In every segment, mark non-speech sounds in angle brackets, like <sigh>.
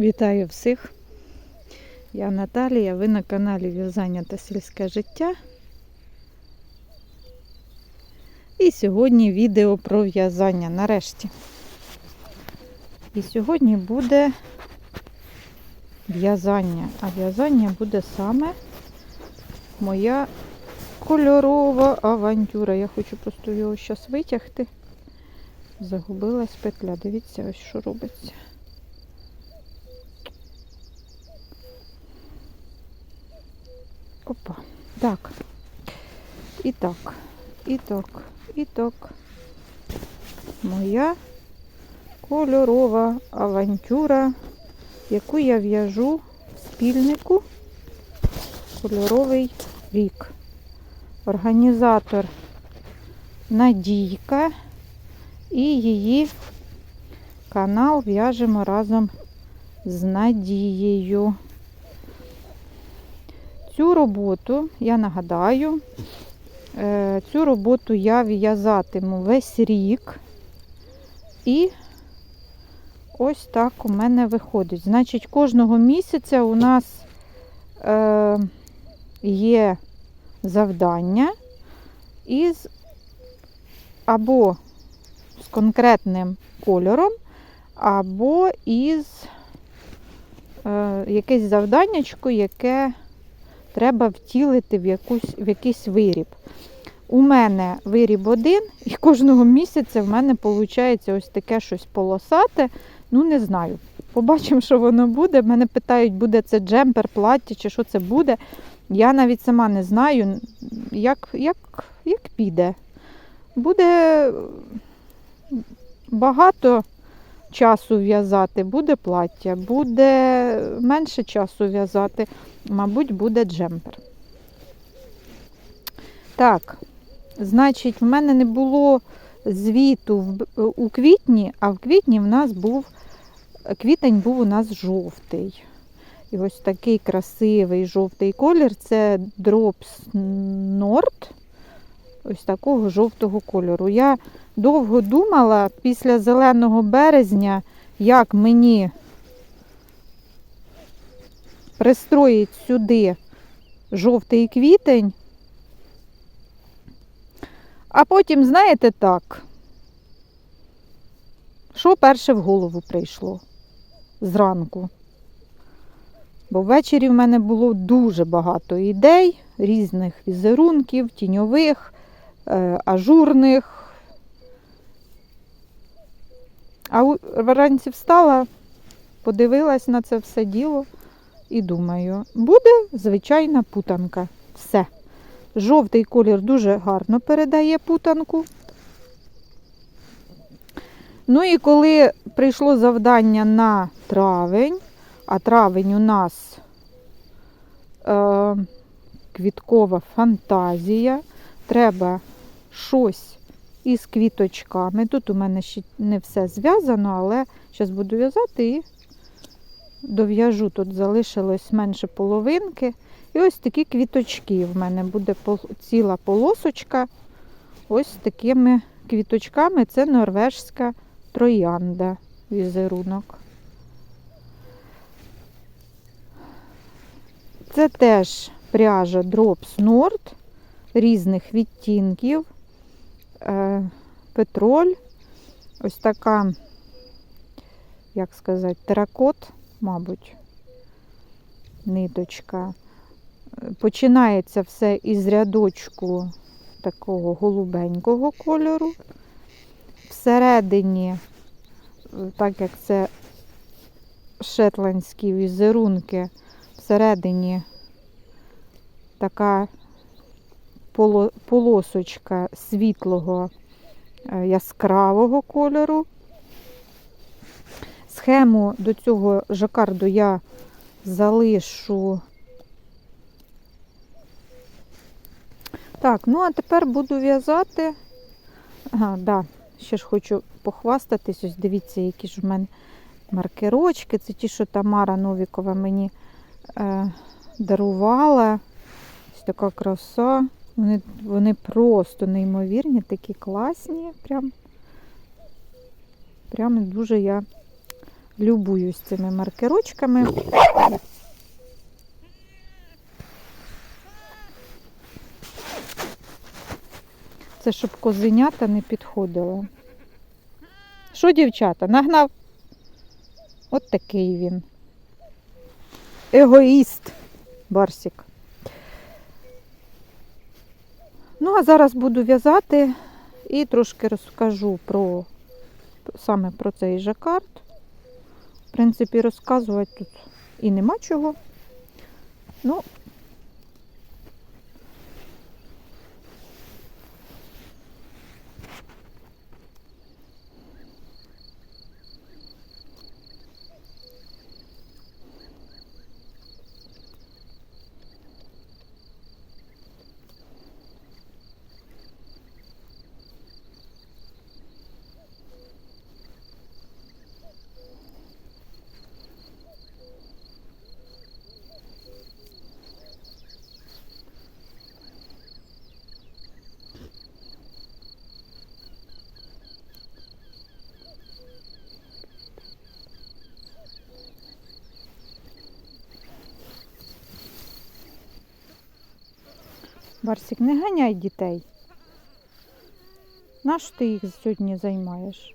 Вітаю всіх! Я Наталія, ви на каналі В'язання та сільське життя. І сьогодні відео про в'язання нарешті. І сьогодні буде в'язання. А в'язання буде саме моя кольорова авантюра. Я хочу просто його зараз витягти. Загубилась петля. Дивіться, ось що робиться. Опа. Так. І так, і так, і так. Моя кольорова авантюра, яку я в'яжу в спільнику кольоровий рік. Організатор Надійка і її канал в'яжемо разом з Надією. Цю роботу, я нагадаю, е, цю роботу я в'язатиму весь рік. І ось так у мене виходить. Значить, кожного місяця у нас е, є завдання із або з конкретним кольором, або із е, якесь завданнячко, яке треба втілити в, якусь, в якийсь виріб. У мене виріб один, і кожного місяця в мене виходить ось таке щось полосате. Ну, не знаю. Побачимо, що воно буде. Мене питають, буде це джемпер, плаття чи що це буде. Я навіть сама не знаю, як, як, як піде. Буде багато часу в'язати, буде плаття, буде менше часу в'язати, мабуть, буде джемпер. Так, значить, в мене не було звіту у квітні, а в квітні в нас був квітень був у нас жовтий. І ось такий красивий жовтий колір це Drops Nord. Ось такого жовтого кольору. Я довго думала після зеленого березня, як мені пристроїть сюди жовтий квітень. А потім, знаєте, так, що перше в голову прийшло зранку. Бо ввечері в мене було дуже багато ідей, різних візерунків, тіньових, ажурних. А вранці встала, подивилась на це все діло і думаю, буде звичайна путанка. Все. Жовтий колір дуже гарно передає путанку. Ну і коли прийшло завдання на травень, а травень у нас е, квіткова фантазія, треба щось із квіточками. Тут у мене ще не все зв'язано, але зараз буду в'язати і дов'яжу. Тут залишилось менше половинки. І ось такі квіточки. В мене буде ціла полосочка. Ось такими квіточками. Це норвежська троянда візерунок. Це теж пряжа Drops Nord різних відтінків. Е, Петроль. Ось така, як сказати, теракот, мабуть, ниточка. Е, Починається все із рядочку такого голубенького кольору. Всередині, е, так як це шетландські візерунки, всередині така полосочка світлого е, яскравого кольору. Схему до цього жакарду я залишу. Так, ну а тепер буду в'язати. Ага, да, ще ж хочу похвастатись. Ось дивіться, які ж в мене маркерочки. Це ті, що Тамара Новікова мені е, дарувала. Ось така краса. Вони, вони просто неймовірні, такі класні. Прям, прям дуже я любуюсь цими маркерочками. Це щоб козенята не підходило. Що, дівчата, нагнав? От такий він. Егоїст, Барсик. Ну, а зараз буду в'язати і трошки розкажу про саме про цей жакард. В принципі, розказувати тут і нема чого. Ну, Барсик, не ганяй дітей. Нащо ти їх сьогодні займаєш?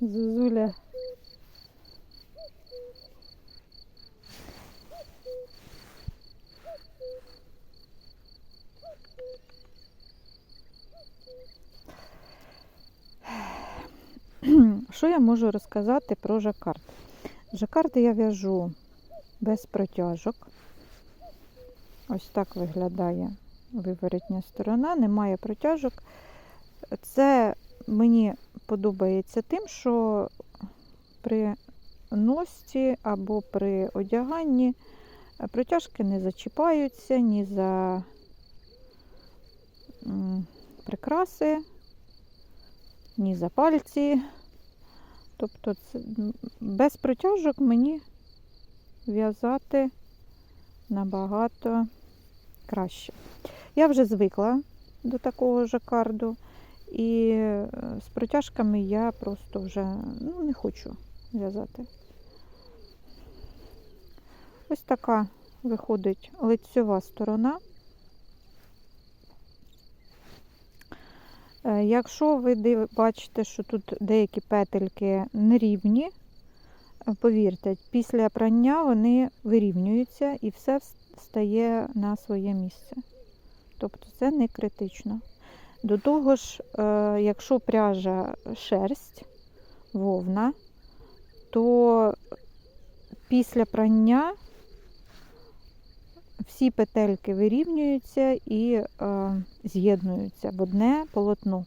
Зузуля. Що я можу розказати про жакард? Жакарди я в'яжу без протяжок. Ось так виглядає виворотня сторона, немає протяжок. Це мені подобається тим, що при носці або при одяганні протяжки не зачіпаються ні за прикраси, ні за пальці. Тобто це, без протяжок мені в'язати набагато краще. Я вже звикла до такого жакарду. І е, з протяжками я просто вже ну, не хочу в'язати. Ось така виходить лицьова сторона. Е, Якщо ви бачите, що тут деякі петельки нерівні, е, повірте, після прання вони вирівнюються і все стає на своє місце. Тобто це не критично. До того ж, е, якщо пряжа шерсть, вовна, то після прання всі петельки вирівнюються і е, з'єднуються в одне полотно.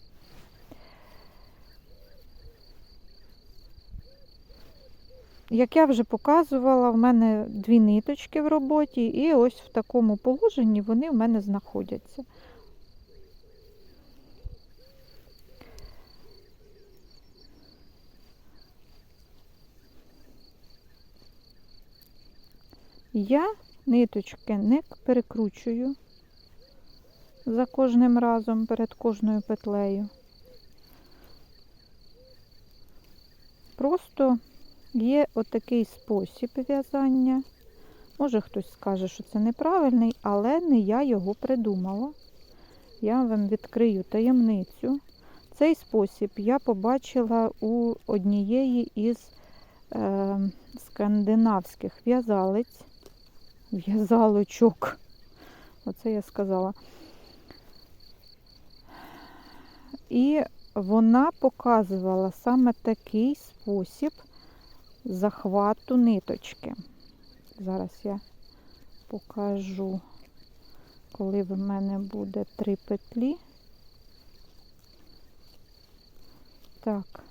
Як я вже показувала, в мене дві ниточки в роботі, і ось в такому положенні вони в мене знаходяться. Я ниточки не перекручую за кожним разом перед кожною петлею. Просто є отакий спосіб в'язання. Може хтось скаже, що це неправильний, але не я його придумала. Я вам відкрию таємницю. Цей спосіб я побачила у однієї із е, скандинавських в'язалиць в'язалочок. Оце я сказала. І вона показувала саме такий спосіб захвату ниточки. Зараз я покажу, коли в мене буде три петлі. Так.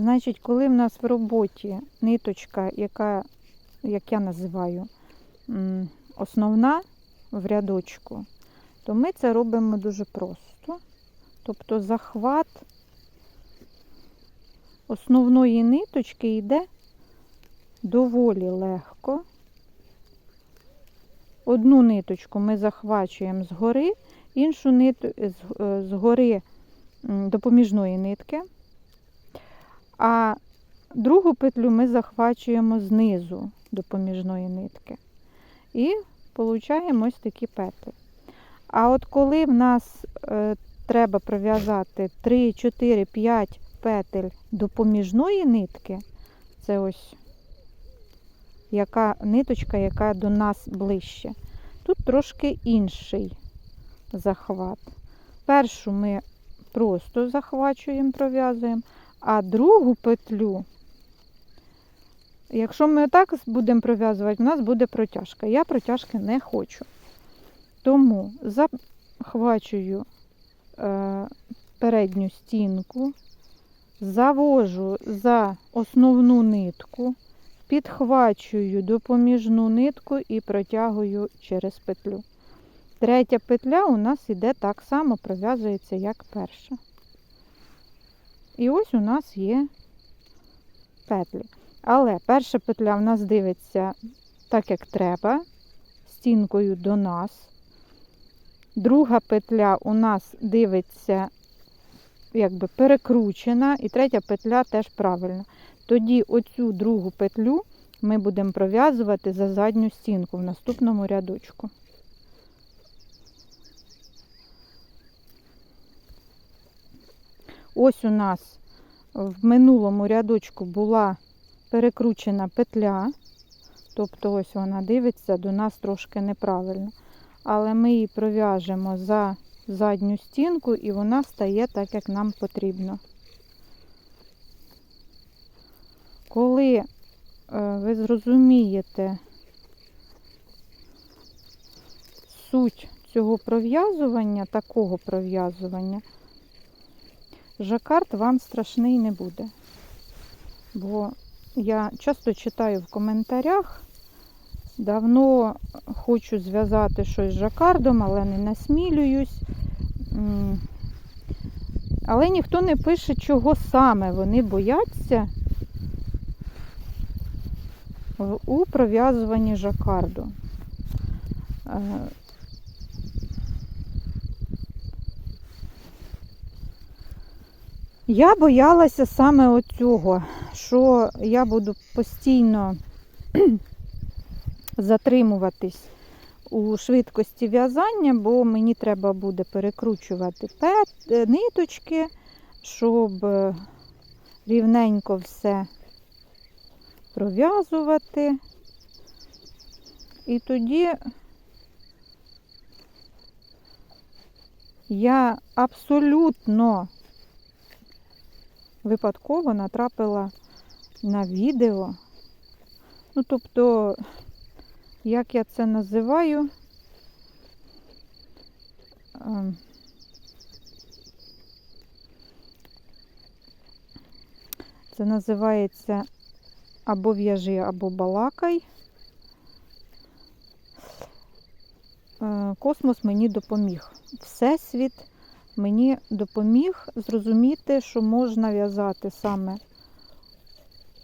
Значить, коли в нас в роботі ниточка, яка, як я називаю, основна в рядочку, то ми це робимо дуже просто. Тобто захват основної ниточки йде доволі легко. Одну ниточку ми захвачуємо згори, іншу ниту е, згори допоміжної нитки. А другу петлю ми захвачуємо знизу допоміжної нитки. І получаємо ось такі петлі. А от коли в нас е, треба пров'язати 3, 4, 5 петель допоміжної нитки, це ось яка ниточка, яка до нас ближче. Тут трошки інший захват. Першу ми просто захвачуємо, пров'язуємо. А другу петлю, якщо ми отак будемо пров'язувати, у нас буде протяжка. Я протяжки не хочу. Тому захвачую е, передню стінку, завожу за основну нитку, підхвачую допоміжну нитку і протягую через петлю. Третя петля у нас іде так само, пров'язується, як перша. І ось у нас є петлі. Але перша петля в нас дивиться так, як треба, стінкою до нас. Друга петля у нас дивиться, якби перекручена, і третя петля теж правильно. Тоді оцю другу петлю ми будемо пров'язувати за задню стінку в наступному рядочку. Ось у нас в минулому рядочку була перекручена петля, тобто ось вона дивиться до нас трошки неправильно. Але ми її пров'яжемо за задню стінку і вона стає так, як нам потрібно. Коли е, ви зрозумієте суть цього пров'язування, такого пров'язування, жакард вам страшний не буде. Бо я часто читаю в коментарях, давно хочу зв'язати щось з жакардом, але не насмілююсь. Але ніхто не пише, чого саме вони бояться у пров'язуванні жакарду. Я боялася саме оцього, що я буду постійно <clears throat> затримуватись у швидкості в'язання, бо мені треба буде перекручувати пет, е, ниточки, щоб е, рівненько все пров'язувати. І тоді я абсолютно випадково натрапила на відео. Ну, тобто, як я це називаю, ем, це називається або в'яжи, або балакай. Е, Космос мені допоміг. Всесвіт мені допоміг зрозуміти, що можна в'язати саме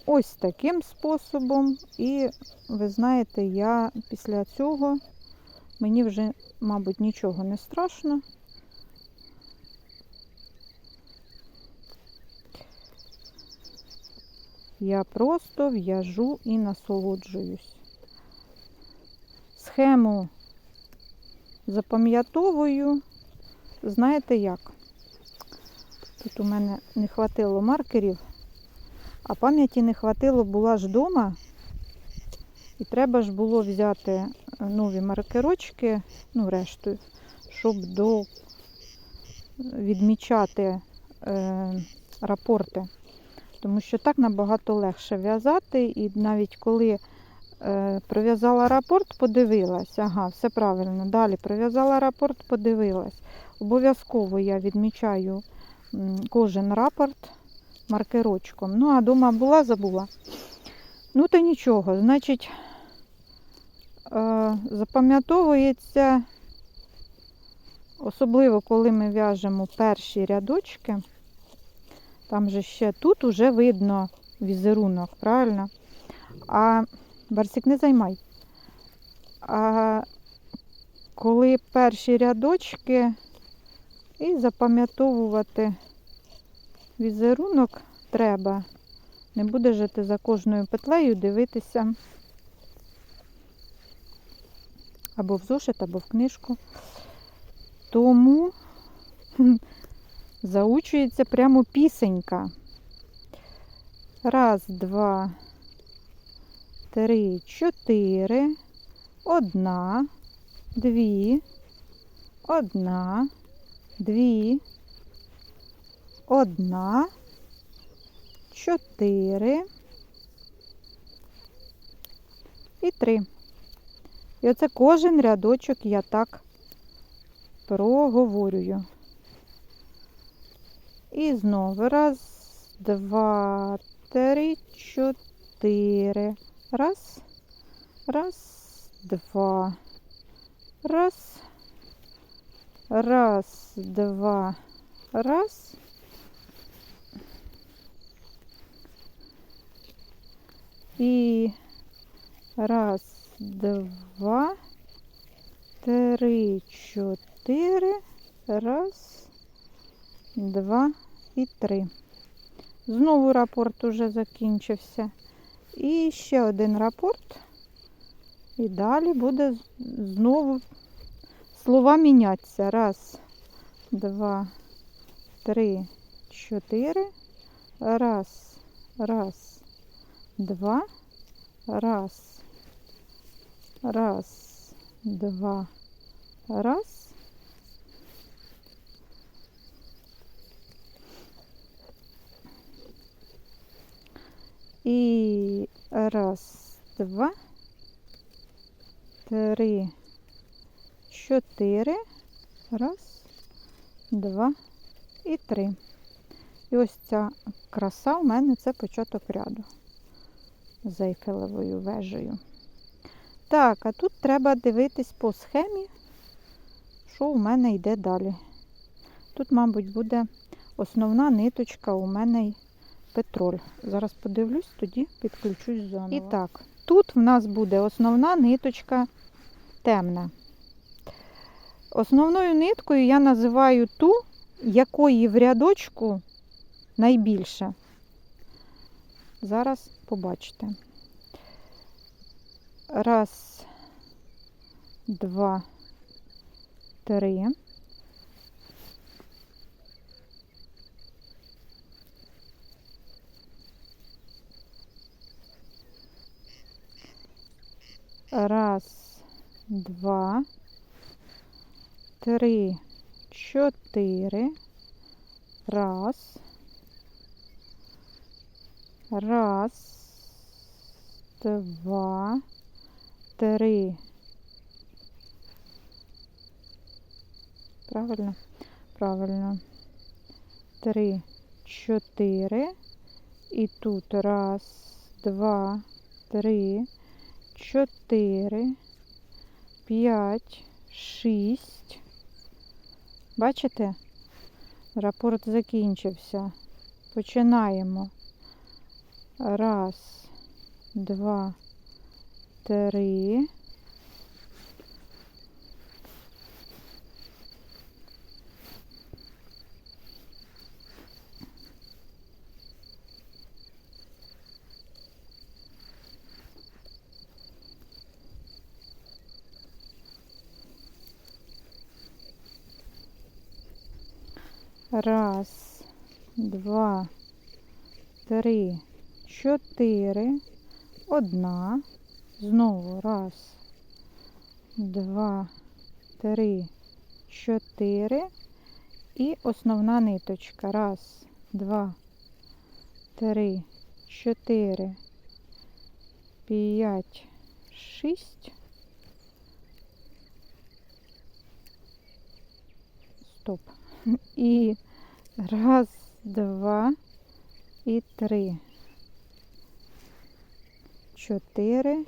ось таким способом. І ви знаєте, я після цього мені вже, мабуть, нічого не страшно. Я просто в'яжу і насолоджуюсь. Схему запам'ятовую. Знаєте як? Тут у мене не хватило маркерів, а пам'яті не хватило, була ж вдома. І треба ж було взяти нові маркерочки, ну, решту, щоб до відмічати е, рапорти. Тому що так набагато легше в'язати. І навіть коли е, пров'язала рапорт, подивилась. Ага, все правильно. Далі пров'язала рапорт, подивилась. Обов'язково я відмічаю кожен рапорт маркерочком. Ну, а дома була, забула. Ну, то нічого. Значить, е, запам'ятовується, особливо, коли ми в'яжемо перші рядочки. Там же ще тут уже видно візерунок, правильно? А Барсик не займай. А коли перші рядочки і запам'ятовувати візерунок треба. Не буде же ти за кожною петлею дивитися або в зошит, або в книжку. Тому <laughs> заучується прямо пісенька. Раз, два, три, чотири. Одна, дві, одна, дві, одна, чотири і три. І оце кожен рядочок я так проговорюю. І знову раз, два, три, чотири. Раз, раз, два. Раз, раз, два, раз. І раз, два, три, чотири. Раз, два і три. Знову рапорт уже закінчився. І ще один рапорт. І далі буде знову слова мінятися. Раз, два, три, чотири. Раз, раз, два. Раз, раз, два, раз. І раз, два, три, чотири. Раз, два і три. І ось ця краса у мене це початок ряду з Ейфелевою вежею. Так, а тут треба дивитись по схемі, що у мене йде далі. Тут, мабуть, буде основна ниточка у мене й петроль. Зараз подивлюсь, тоді підключусь заново. І так, тут в нас буде основна ниточка темна. Основною ниткою я називаю ту, якої в рядочку найбільше. Зараз побачите. Раз, два, три. Раз, два, три, чотири. Раз. Раз, два, три. Правильно? Правильно. Три, чотири. І тут раз, два, три, чотири, п'ять, шість. Бачите? Рапорт закінчився. Починаємо. Раз, два, три. Раз, два, три, чотири, одна. Знову раз, два, три, чотири. І основна ниточка. Раз, два, три, чотири, п'ять, шість. Стоп. <laughs> І раз, два і три. Чотири.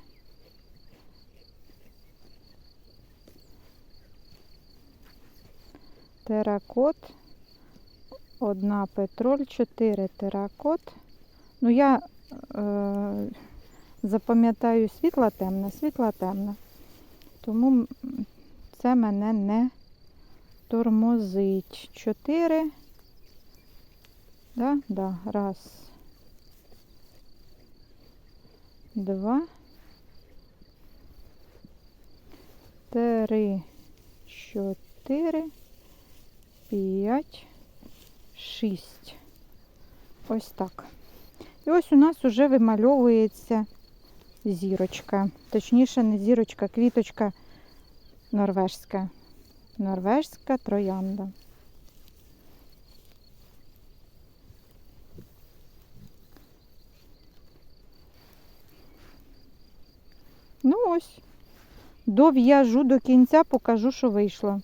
Теракот. Одна петроль, чотири теракот. Ну, я е, запам'ятаю світла темна, світла темна. Тому це мене не тормозить. Чотири. Да? Да. Раз. Два. Три. Чотири. П'ять. Шість. Ось так. І ось у нас уже вимальовується зірочка. Точніше, не зірочка, квіточка норвежська. Норвежська троянда. Ну ось, дов'яжу до кінця, покажу, що вийшло.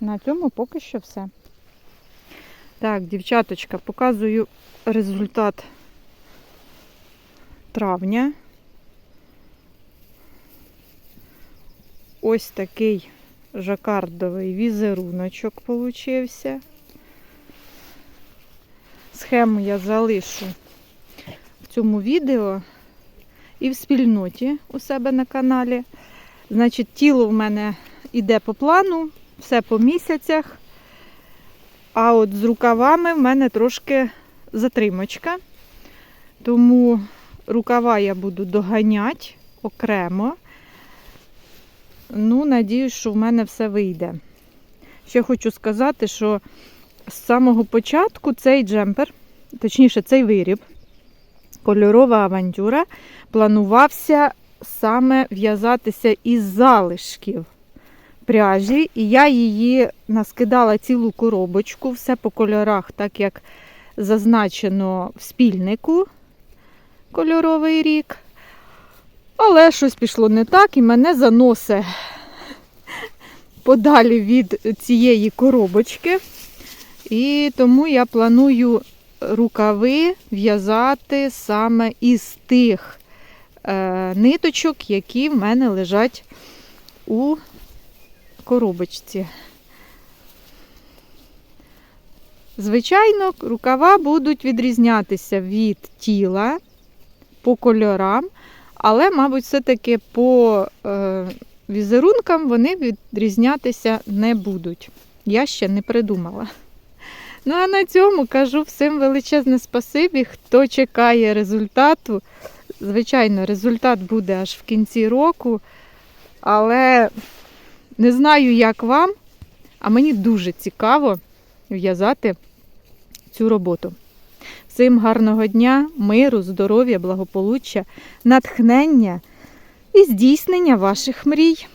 На цьому поки що все. Так, дівчаточка, показую результат травня. Ось такий жакардовий візеруночок получився. Схему я залишу в цьому відео і в спільноті у себе на каналі. Значить, тіло в мене йде по плану, все по місяцях. А от з рукавами в мене трошки затримочка. Тому рукава я буду доганяти окремо. Ну, надіюсь, що в мене все вийде. Ще хочу сказати, що з самого початку цей джемпер, точніше, цей виріб, кольорова авантюра, планувався саме в'язатися із залишків пряжі. І я її наскидала цілу коробочку, все по кольорах, так як зазначено в спільнику кольоровий рік. Але щось пішло не так і мене заносить <laughs> подалі від цієї коробочки. І тому я планую рукави в'язати саме із тих е, ниточок, які в мене лежать у коробочці. Звичайно, рукава будуть відрізнятися від тіла по кольорам, але, мабуть, все-таки по е, візерункам вони відрізнятися не будуть. Я ще не придумала. Ну а на цьому кажу всім величезне спасибі, хто чекає результату. Звичайно, результат буде аж в кінці року, але не знаю, як вам, а мені дуже цікаво в'язати цю роботу. Всім гарного дня, миру, здоров'я, благополуччя, натхнення і здійснення ваших мрій.